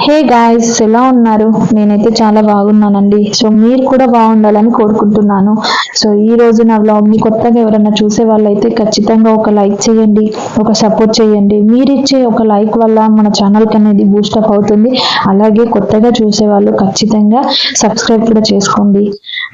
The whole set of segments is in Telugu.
హే గాయ్స్ ఎలా ఉన్నారు? నేనైతే చాలా బాగున్నానండి. సో మీరు కూడా బాగుండాలని కోరుకుంటున్నాను. సో ఈ రోజు నా vlog ని కొత్తగా ఎవరైనా చూసే వాళ్ళైతే ఖచ్చితంగా ఒక లైక్ చేయండి ఒక సపోర్ట్ చేయండి. మీరు ఇచ్చే ఒక లైక్ వల్ల మన ఛానల్ అనేది బూస్టప్ అవుతుంది. అలాగే కొత్తగా చూసే వాళ్ళు ఖచ్చితంగా సబ్స్క్రైబ్ కూడా చేసుకోండి.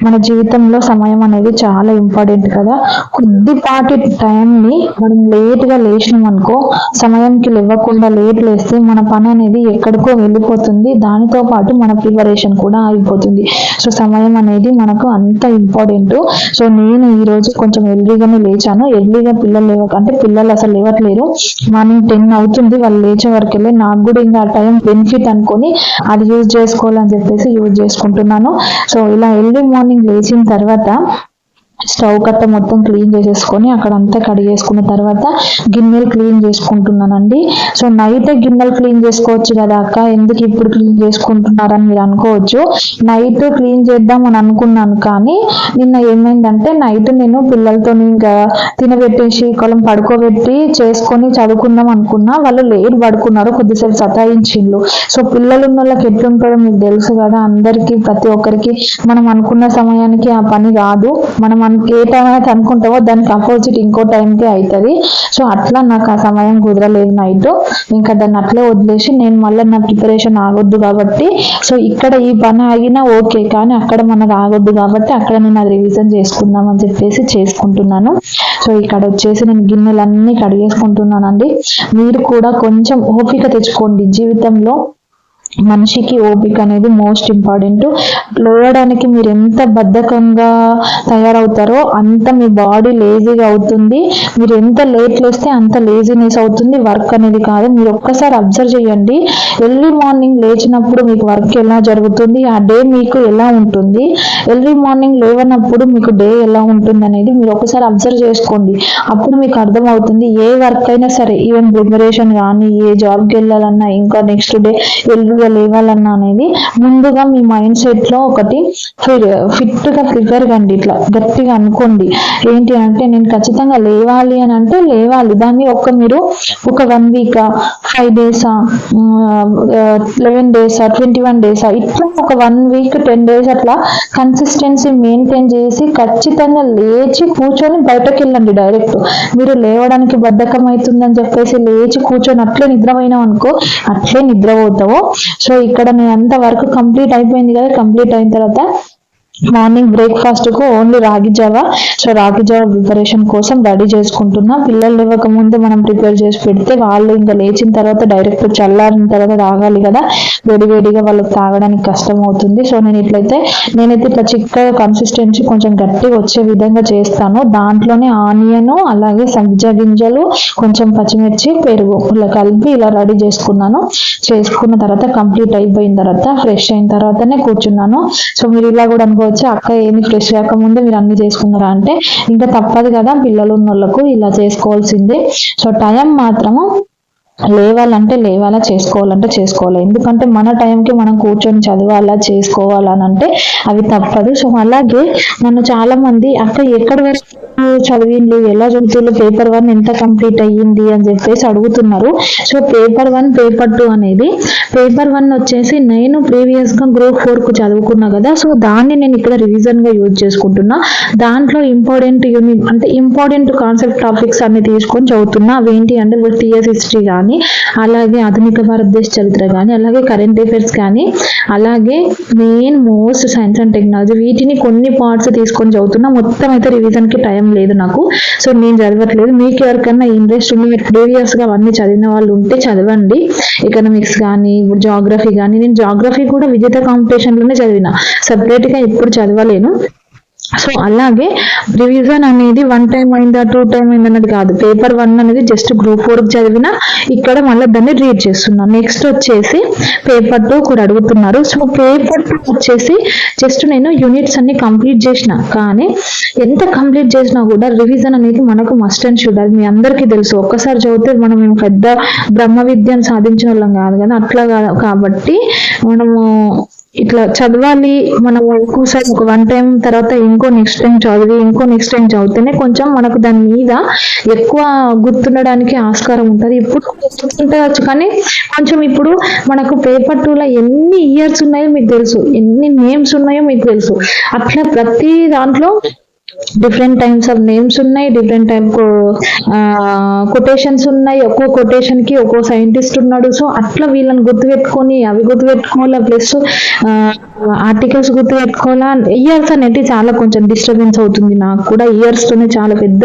మన జీవితంలో సమయం అనేది చాలా ఇంపార్టెంట్ కదా. కొద్దిపాటి టైంని మనం లేట్గా లేచినాం అనుకో సమయంకి లేవకుండా లేట్ లేస్తే మన పని అనేది ఎక్కడికో వెళ్ళిపోతుంది. దానితో పాటు మన ప్రిపరేషన్ కూడా ఆగిపోతుంది. సో సమయం అనేది మనకు అంత ఇంపార్టెంట్. సో నేను ఈ రోజు కొంచెం ఎర్లీగానే లేచాను. ఎర్లీగా పిల్లలు లేవక అంటే పిల్లలు అసలు లేవట్లేరు. మార్నింగ్ టెన్ అవుతుంది. వాళ్ళు లేచే వరకు వెళ్ళి నాకు కూడా ఇంకా ఆ టైం బెనిఫిట్ అనుకొని అది యూజ్ చేసుకోవాలని చెప్పేసి యూజ్ చేసుకుంటున్నాను. సో ఇలా ఎర్లీ మార్నింగ్ లేచిన తర్వాత స్టవ్ కట్ట మొత్తం క్లీన్ చేసేసుకొని అక్కడంతా కడిగేసుకున్న తర్వాత గిన్నెలు క్లీన్ చేసుకుంటున్నానండి. సో నైట్ గిన్నెలు క్లీన్ చేసుకోవచ్చు కదా అక్క? ఎందుకు ఇప్పుడు క్లీన్ చేసుకుంటున్నారని మీరు అనుకోవచ్చు. నైట్ క్లీన్ చేద్దాం అని అనుకున్నాను కానీ నిన్న ఏమైందంటే నైట్ నేను పిల్లలతో ఇంకా తినబెట్టేసి కొలం పడుకోబెట్టి చేసుకొని చదువుకుందాం అనుకున్నా. వాళ్ళు లేట్ పడుకున్నారు కొద్దిసేపు సతాయించిండ్లు సో పిల్లలు ఉన్న వాళ్ళకి ఎట్లుంటారో మీకు తెలుసు కదా. అందరికీ ప్రతి ఒక్కరికి మనం అనుకున్న సమయానికి ఆ పని కాదు మనం మనం ఏ టైం అయితే అనుకుంటామో దానికి అపోజిట్ ఇంకో టైంకి అవుతుంది సో అట్లా నాకు ఆ సమయం కుదరలేదు నైట్ ఇంకా దాన్ని అట్లే వదిలేసి నేను మళ్ళీ నా ప్రిపరేషన్ ఆగొద్దు కాబట్టి. సో ఇక్కడ ఈ పని ఆగినా ఓకే కానీ అక్కడ మనకు ఆగొద్దు కాబట్టి అక్కడ నేను అది రివిజన్ చేసుకుందాం అని చెప్పేసి చేసుకుంటున్నాను. సో ఇక్కడ వచ్చేసి నేను గిన్నెలన్నీ కడిగేసుకుంటున్నానండి. మీరు కూడా కొంచెం ఓపిక తెచ్చుకోండి జీవితంలో. మనిషికి ఓపిక అనేది మోస్ట్ ఇంపార్టెంట్ లోయడానికి మీరు ఎంత బద్ధకంగా తయారవుతారో అంత మీ బాడీ లేజీగా అవుతుంది. మీరు ఎంత లేట్ లేస్తే అంత లేజీనెస్ అవుతుంది. వర్క్ అనేది కాదు. మీరు ఒక్కసారి అబ్జర్వ్ చేయండి. ఎర్లీ మార్నింగ్ లేచినప్పుడు మీకు వర్క్ ఎలా జరుగుతుంది? ఆ డే మీకు ఎలా ఉంటుంది? ఎర్లీ మార్నింగ్ లేవనప్పుడు మీకు డే ఎలా ఉంటుంది అనేది మీరు ఒకసారి అబ్జర్వ్ చేసుకోండి. అప్పుడు మీకు అర్థమవుతుంది ఏ వర్క్ అయినా సరే ఈవెన్ ప్రిపరేషన్ కానీ ఏ జాబ్కి వెళ్ళాలన్నా ఇంకా నెక్స్ట్ డే లేవాలన్నా అనేది ముందుగా మీ మైండ్ సెట్లో ఒకటి ఫిట్గా ప్రిపేర్ కండి ఇట్లా గట్టిగా అనుకోండి. ఏంటి అంటే నేను ఖచ్చితంగా లేవాలి అని అంటే లేవాలి. దాన్ని ఒక మీరు ఒక వన్ వీక్ ఫైవ్ డేసా లెవెన్ డేసా ట్వంటీ వన్ డేసా ఇట్లా ఒక వన్ వీక్ టెన్ డేస్ అట్లా కన్సిస్టెన్సీ మెయింటైన్ చేసి ఖచ్చితంగా లేచి కూర్చొని బయటకు వెళ్ళండి డైరెక్ట్ మీరు లేవడానికి బద్ధకం అవుతుందని చెప్పేసి లేచి కూర్చొని అట్లే నిద్రపోయినాం అనుకో అట్లే నిద్రపోతావు. సో ఇక్కడ నేను అంత వర్క్ కంప్లీట్ అయిపోయింది కదా కంప్లీట్ అయిన తర్వాత మార్నింగ్ బ్రేక్ఫాస్ట్కు ఓన్లీ రాగి జావ. సో రాగి జావ ప్రిపరేషన్ కోసం రెడీ చేసుకుంటున్నా. పిల్లలు ఇవ్వకముందు ముందు మనం ప్రిపేర్ చేసి పెడితే వాళ్ళు ఇంకా లేచిన తర్వాత డైరెక్ట్ చల్లారిన తర్వాత తాగాలి కదా. వేడి వేడిగా వాళ్ళకి తాగడానికి కష్టం అవుతుంది. సో నేను ఇట్లయితే నేనైతే ఇట్లా చిక్కగా కన్సిస్టెన్సీ కొంచెం గట్టిగా వచ్చే విధంగా చేస్తాను. దాంట్లోనే ఆనియన్ అలాగే సబ్జా గింజలు కొంచెం పచ్చిమిర్చి పెరుగు ఇలా కలిపి ఇలా రెడీ చేసుకున్నాను. చేసుకున్న తర్వాత కంప్లీట్ అయిపోయిన తర్వాత ఫ్రెష్ అయిన తర్వాతనే కూర్చున్నాను. సో మీరు ఇలా కూడా వచ్చి అక్క ఏమి ఫ్రెష్ కాకముందే మీరు అన్ని చేసుకున్నారా అంటే ఇంకా తప్పదు కదా పిల్లలు ఉన్న వాళ్ళకు ఇలా చేసుకోవాల్సిందే. సో టైం మాత్రము లేవాలంటే లేవాలా చేసుకోవాలంటే చేసుకోవాలి. ఎందుకంటే మన టైంకి మనం కూర్చొని చదవాలా చేసుకోవాలని అంటే అవి తప్పదు. సో అలాగే నన్ను చాలా మంది అక్క ఎక్కడ వరకు చదివిండు ఎలా చదువుతుండ్రు పేపర్ వన్ ఎంత కంప్లీట్ అయ్యింది అని చెప్పేసి అడుగుతున్నారు. So paper one paper two అనేది పేపర్ వన్ వచ్చేసి నేను ప్రీవియస్గా గ్రూప్ ఫోర్కు చదువుకున్నా కదా సో దాన్ని నేను ఇక్కడ రివిజన్గా యూజ్ చేసుకుంటున్నా. దాంట్లో ఇంపార్టెంట్ యూనిట్ అంటే ఇంపార్టెంట్ కాన్సెప్ట్ టాపిక్స్ అన్ని తీసుకొని చదువుతున్నా. ఏంటి అంటే టీఎస్ హిస్టరీ కానీ అలాగే ఆధునిక భారతదేశ చరిత్ర కానీ అలాగే కరెంట్ అఫైర్స్ కానీ అలాగే main most science and technology వీటిని కొన్ని పార్ట్స్ తీసుకొని చదువుతున్నా. మొత్తం అయితే రివిజన్కి టైం లేదు నాకు. సో నేను చదవట్లేదు. మీకు ఎవరికైనా ఇంట్రెస్ట్ ఉంది మీరు ప్రీవియస్గా అవన్నీ చదివిన వాళ్ళు ఉంటే చదవండి. ఎకనామిక్స్ కానీ ఇప్పుడు జాగ్రఫీ కానీ నేను జాగ్రఫీ కూడా విజేత కాంపిటీషన్లోనే చదివిన. సపరేట్గా ఎప్పుడు చదవలేను. సో అలాగే రివిజన్ అనేది వన్ టైం అయిందా టూ టైం అయిందా అన్నది కాదు. పేపర్ వన్ అనేది జస్ట్ గ్రూప్ ఫోర్ చదివిన ఇక్కడ మళ్ళీ దాన్ని రీడ్ చేస్తున్నాను నెక్స్ట్ వచ్చేసి పేపర్ టూ కూడా అడుగుతున్నారు. సో పేపర్ టూ వచ్చేసి జస్ట్ నేను యూనిట్స్ అన్ని కంప్లీట్ చేసిన. కానీ ఎంత కంప్లీట్ చేసినా కూడా రివిజన్ అనేది మనకు మస్ట్ అండ్ షుడ్ అది మీ అందరికీ తెలుసు. ఒక్కసారి చదివితే మనం పెద్ద బ్రహ్మ విద్యను సాధించిన వాళ్ళం కాదు కదా. అట్లా కాదు కాబట్టి మనము ఇట్లా చదవాలి మనం ఒక్కోసారి ఒక వన్ టైం తర్వాత ఇంకో నెక్స్ట్ టైం చదివి ఇంకో నెక్స్ట్ టైం చదివితేనే కొంచెం మనకు దాని మీద ఎక్కువ గుర్తుండడానికి ఆస్కారం ఉంటుంది. ఇప్పుడు గుర్తుండవచ్చు కానీ కొంచెం ఇప్పుడు మనకు పేపర్ టూలో ఎన్ని ఇయర్స్ ఉన్నాయో మీకు తెలుసు. ఎన్ని నేమ్స్ ఉన్నాయో మీకు తెలుసు. అట్లా ప్రతి దాంట్లో డిఫరెంట్ టైమ్స్ ఆఫ్ నేమ్స్ ఉన్నాయి డిఫరెంట్ టైప్ కొటేషన్స్ ఉన్నాయి. ఒక్కో కొటేషన్కి ఒక్కో సైంటిస్ట్ ఉన్నాడు. సో అట్లా వీళ్ళని గుర్తుపెట్టుకొని అవి గుర్తుపెట్టుకోవాలా? ప్లస్ ఆర్టికల్స్ గుర్తుపెట్టుకోవాలా? ఇయర్స్ అనేది చాలా కొంచెం డిస్టర్బెన్స్ అవుతుంది. నాకు కూడా ఇయర్స్ తోనే చాలా పెద్ద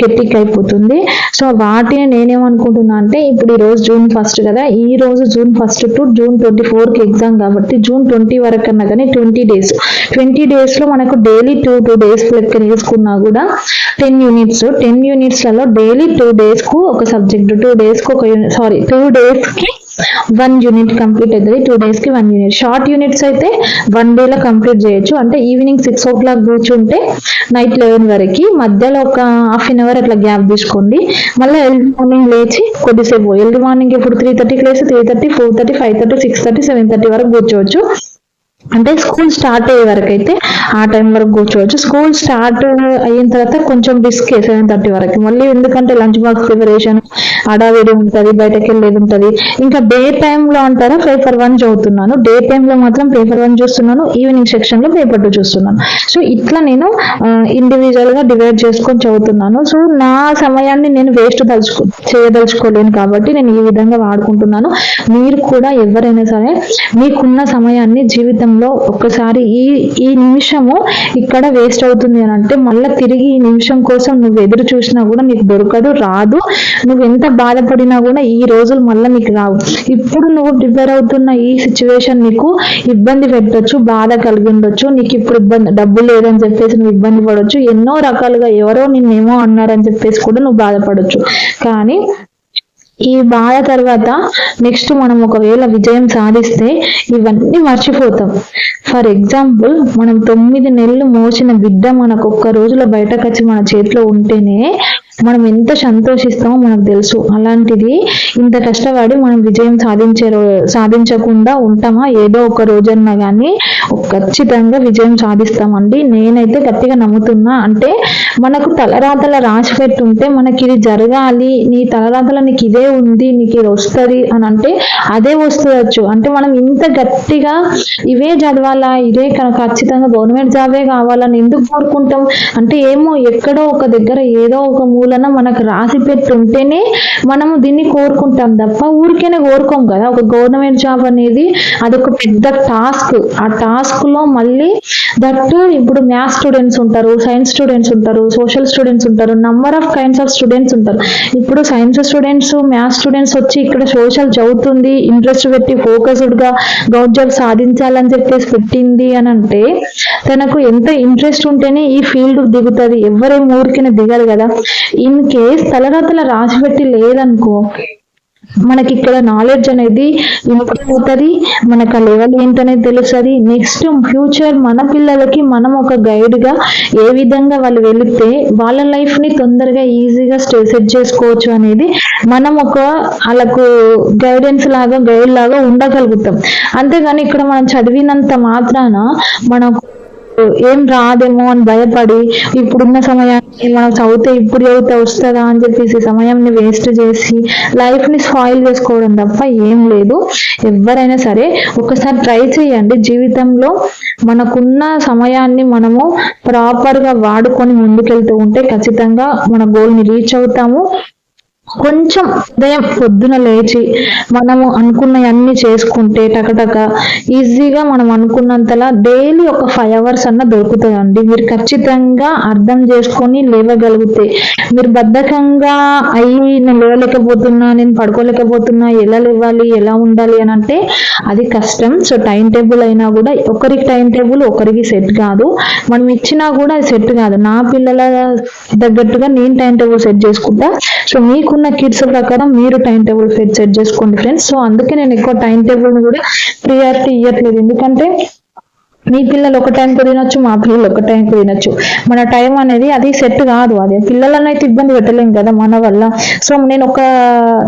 హెట్టిక్ అయిపోతుంది. సో వాటిని నేనేమనుకుంటున్నా అంటే ఇప్పుడు ఈ రోజు జూన్ ఫస్ట్ కదా? ఈ రోజు June first to June twenty ఫోర్కి ఎగ్జామ్ కాబట్టి జూన్ ట్వంటీ వరకు అన్నా కానీ ట్వంటీ డేస్ ట్వంటీ డేస్లో మనకు డైలీ టూ టూ డేస్ లెక్క తీసుకున్నా కూడా టెన్ యూనిట్స్ టెన్ యూనిట్స్లలో డైలీ టూ డేస్కు ఒక సబ్జెక్ట్ టూ డేస్కు ఒక యూనిట్ సారీ టూ డేస్కి వన్ యూనిట్ కంప్లీట్ అవుతుంది టూ డేస్కి వన్ యూనిట్ షార్ట్ యూనిట్స్ అయితే వన్ డే లో కంప్లీట్ చేయొచ్చు. అంటే ఈవినింగ్ సిక్స్ ఓ క్లాక్ కూర్చుంటే నైట్ లెవెన్ వరకు మధ్యలో ఒక హాఫ్ అన్ అవర్ అట్లా గ్యాప్ తీసుకోండి. మళ్ళీ ఎర్లీ మార్నింగ్ లేచి కొద్దిసేపు ఎర్లీ మార్నింగ్ ఇప్పుడు త్రీ థర్టీకి లేచి three thirty four thirty five thirty six thirty seven thirty వరకు కూర్చోవచ్చు. అంటే స్కూల్ స్టార్ట్ అయ్యే వరకు అయితే ఆ టైం వరకు కూర్చోవచ్చు. స్కూల్ స్టార్ట్ అయిన తర్వాత కొంచెం రిస్క్ సెవెన్ థర్టీ వరకు. మళ్ళీ ఎందుకంటే లంచ్ బాక్స్ ప్రిపరేషన్ అడావిడి ఉంటుంది బయటకు వెళ్ళేది ఉంటుంది. ఇంకా డే లో అంటారా పేపర్ వన్ చదువుతున్నాను. డే లో మాత్రం పేపర్ వన్ చూస్తున్నాను. ఈవినింగ్ సెక్షన్లో పేపర్ టూ చూస్తున్నాను. సో ఇట్లా నేను ఇండివిజువల్గా డివైడ్ చేసుకొని చదువుతున్నాను. సో నా సమయాన్ని నేను వేస్ట్ దలుచుకో చేయదలుచుకోలేను కాబట్టి నేను ఈ విధంగా వాడుకుంటున్నాను. మీరు కూడా ఎవరైనా సరే మీకున్న సమయాన్ని జీవితం జీవితంలో ఒక్కసారి ఈ ఈ నిమిషము ఇక్కడ వేస్ట్ అవుతుంది అని అంటే మళ్ళీ తిరిగి ఈ నిమిషం కోసం నువ్వు ఎదురు చూసినా కూడా నీకు దొరకదు రాదు. నువ్వు ఎంత బాధపడినా కూడా ఈ రోజులు మళ్ళీ నీకు రావు. ఇప్పుడు నువ్వు ప్రిపేర్ అవుతున్న ఈ సిచ్యువేషన్ నీకు ఇబ్బంది పెట్టొచ్చు బాధ కలిగి ఉండొచ్చు. నీకు ఇప్పుడు ఇబ్బంది డబ్బు లేదని చెప్పేసి నువ్వు ఇబ్బంది పడవచ్చు ఎన్నో రకాలుగా ఎవరో నిన్నేమో అన్నారని చెప్పేసి కూడా నువ్వు బాధపడొచ్చు. కానీ ఈ బాధ తర్వాత నెక్స్ట్ మనం ఒకవేళ విజయం సాధిస్తే ఇవన్నీ మర్చిపోతాం. ఫర్ ఎగ్జాంపుల్ మనం తొమ్మిది నెలలు మోసిన బిడ్డ మనకు ఒక్క రోజులో బయటకు వచ్చి మన చేతిలో ఉంటేనే మనం ఎంత సంతోషిస్తామో మనకు తెలుసు. అలాంటిది ఇంత కష్టపడి మనం విజయం సాధించే సాధించకుండా ఉంటామా? ఏదో ఒక రోజన్నా కానీ ఖచ్చితంగా విజయం సాధిస్తామండి. నేనైతే గట్టిగా నమ్ముతున్నా. అంటే మనకు తలరాతల రాసి పెట్టుంటే మనకి ఇది జరగాలి నీ తలరాతల నీకు ఇదే ఉంది నీకు ఇది వస్తుంది అని అంటే అదే వస్తుందచ్చు. అంటే మనం ఇంత గట్టిగా ఇవే చదవాలా? ఇదే ఖచ్చితంగా గవర్నమెంట్ జాబే కావాలని ఎందుకు కోరుకుంటాం? అంటే ఏమో ఎక్కడో ఒక దగ్గర ఏదో ఒక మూలన మనకు రాసి పెట్టుంటేనే మనము దీన్ని కోరుకుంటాం తప్ప ఊరికేనే కోరుకోం కదా. ఒక గవర్నమెంట్ జాబ్ అనేది అదొక పెద్ద టాస్క్. ఆ టాస్క్లో మళ్ళీ దట్ ఇప్పుడు మ్యాథ్స్ స్టూడెంట్స్ ఉంటారు సైన్స్ స్టూడెంట్స్ ఉంటారు సోషల్ స్టూడెంట్స్ ఉంటారు number of kinds of students ఉంటారు. ఇప్పుడు సైన్స్ స్టూడెంట్స్ మ్యాథ్స్ స్టూడెంట్స్ వచ్చి ఇక్కడ సోషల్ చదువుతుంది ఇంట్రెస్ట్ పెట్టి ఫోకస్డ్గా గౌట్ జాబ్ సాధించాలని చెప్పేసి పెట్టింది అని అంటే తనకు ఎంత ఇంట్రెస్ట్ ఉంటేనే ఈ ఫీల్డ్ దిగుతుంది. ఎవరేం ఊరికైనా దిగరు కదా. ఇన్ కేస్ తలరాతల రాసి పెట్టి లేదనుకో మనకి ఇక్కడ నాలెడ్జ్ అనేది ఇంప్రూవ్ అవుతుంది మనకు ఆ లెవెల్ ఏంటనేది తెలుస్తుంది. నెక్స్ట్ ఫ్యూచర్ మన పిల్లలకి మనం ఒక గైడ్గా ఏ విధంగా వాళ్ళు వెళితే వాళ్ళ లైఫ్ని తొందరగా ఈజీగా సెట్ చేసుకోవచ్చు అనేది మనం ఒక వాళ్ళకు గైడెన్స్ లాగా గైడ్ లాగా ఉండగలుగుతాం. అంతేగాని ఇక్కడ మనం చదివినంత మాత్రాన మనకు ఏం రాదేమో అని భయపడి ఇప్పుడున్న సమయాన్ని మనం చదివితే ఇప్పుడు చదివితే వస్తుందా అని చెప్పేసి సమయాన్ని వేస్ట్ చేసి లైఫ్ని స్పాయిల్ చేసుకోవడం తప్ప ఏం లేదు. ఎవరైనా సరే ఒకసారి ట్రై చేయండి. జీవితంలో మనకున్న సమయాన్ని మనము ప్రాపర్గా వాడుకొని ముందుకెళ్తూ ఉంటే ఖచ్చితంగా మన గోల్ని రీచ్ అవుతాము. కొంచెం ఉదయం పొద్దున లేచి మనము అనుకున్నవన్నీ చేసుకుంటే టకటక ఈజీగా మనం అనుకున్నంతలా డైలీ ఒక ఫైవ్ అవర్స్ అన్న దొరుకుతుందండి మీరు ఖచ్చితంగా అర్థం చేసుకొని లేవగలిగితే మీరు బద్ధకంగా అయ్యి నేను లేవలేకపోతున్నా నేను పడుకోలేకపోతున్నా ఎలా లేవాలి ఎలా ఉండాలి అని అంటే అది కష్టం. సో టైం టేబుల్ అయినా కూడా ఒకరికి టైం టేబుల్ ఒకరికి సెట్ కాదు. మనం ఇచ్చినా కూడా అది సెట్ కాదు. నా పిల్లల తగ్గట్టుగా నేను టైం టేబుల్ సెట్ చేసుకుంటా. సో మీకున్న కిడ్స్ ప్రకారం మీరు టైం టేబుల్ సెట్ సెట్ చేసుకోండి ఫ్రెండ్స్ సో అందుకే నేను ఎక్కువ టైం టేబుల్ కూడా ప్రియారిటీ ఇవ్వట్లేదు ఎందుకంటే మీ పిల్లలు ఒక టైంకి తినొచ్చు మా పిల్లలు ఒక టైంకి తినొచ్చు మన టైం అనేది అది సెట్ కాదు. అది పిల్లలను అయితే ఇబ్బంది పెట్టలేము కదా మన వల్ల. సో నేను ఒక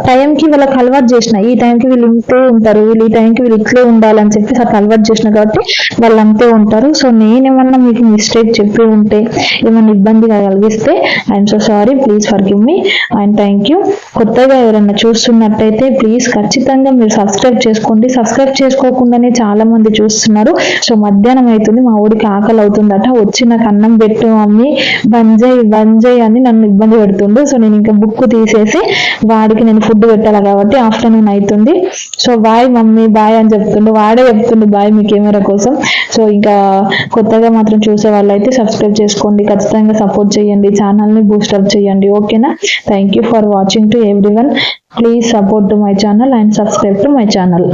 టైంకి వీళ్ళకి అలవాటు చేసిన. ఈ టైంకి వీళ్ళు ఇంతే ఉంటారు. వీళ్ళు ఈ టైంకి వీళ్ళు ఇట్లే ఉండాలని చెప్పి అట్లా అలవాటు చేసిన కాబట్టి వాళ్ళు అంతే ఉంటారు. సో నేనేమన్నా మీకు మిస్టేక్ చెప్పి ఉంటే ఏమన్నా ఇబ్బంది కలిగిస్తే I'm so sorry please forgive me and thank you కొత్తగా ఎవరైనా చూస్తున్నట్టయితే ప్లీజ్ ఖచ్చితంగా మీరు సబ్స్క్రైబ్ చేసుకోండి. సబ్స్క్రైబ్ చేసుకోకుండానే చాలా మంది చూస్తున్నారు. సో మధ్య మధ్యాహ్నం అవుతుంది మా ఊడికి ఆకలి అవుతుందట వచ్చి నాకు అన్నం పెట్టు మమ్మీ బంజయ్ బంజయ్ అని నన్ను ఇబ్బంది పెడుతుండు. సో నేను ఇంకా బుక్ తీసేసి వాడికి నేను ఫుడ్ పెట్టాలి కాబట్టి ఆఫ్టర్నూన్ అవుతుంది సో బాయ్ మమ్మీ బాయ్ అని చెప్తుండు. వాడే చెప్తుండు బాయ్ మీ కెమెరా కోసం. సో ఇంకా కొత్తగా మాత్రం చూసే వాళ్ళైతే సబ్స్క్రైబ్ చేసుకోండి. ఖచ్చితంగా సపోర్ట్ చేయండి. ఛానల్ని బూస్టప్ చేయండి. ఓకేనా? Thank you for watching to every one please support to my channel and subscribe to my channel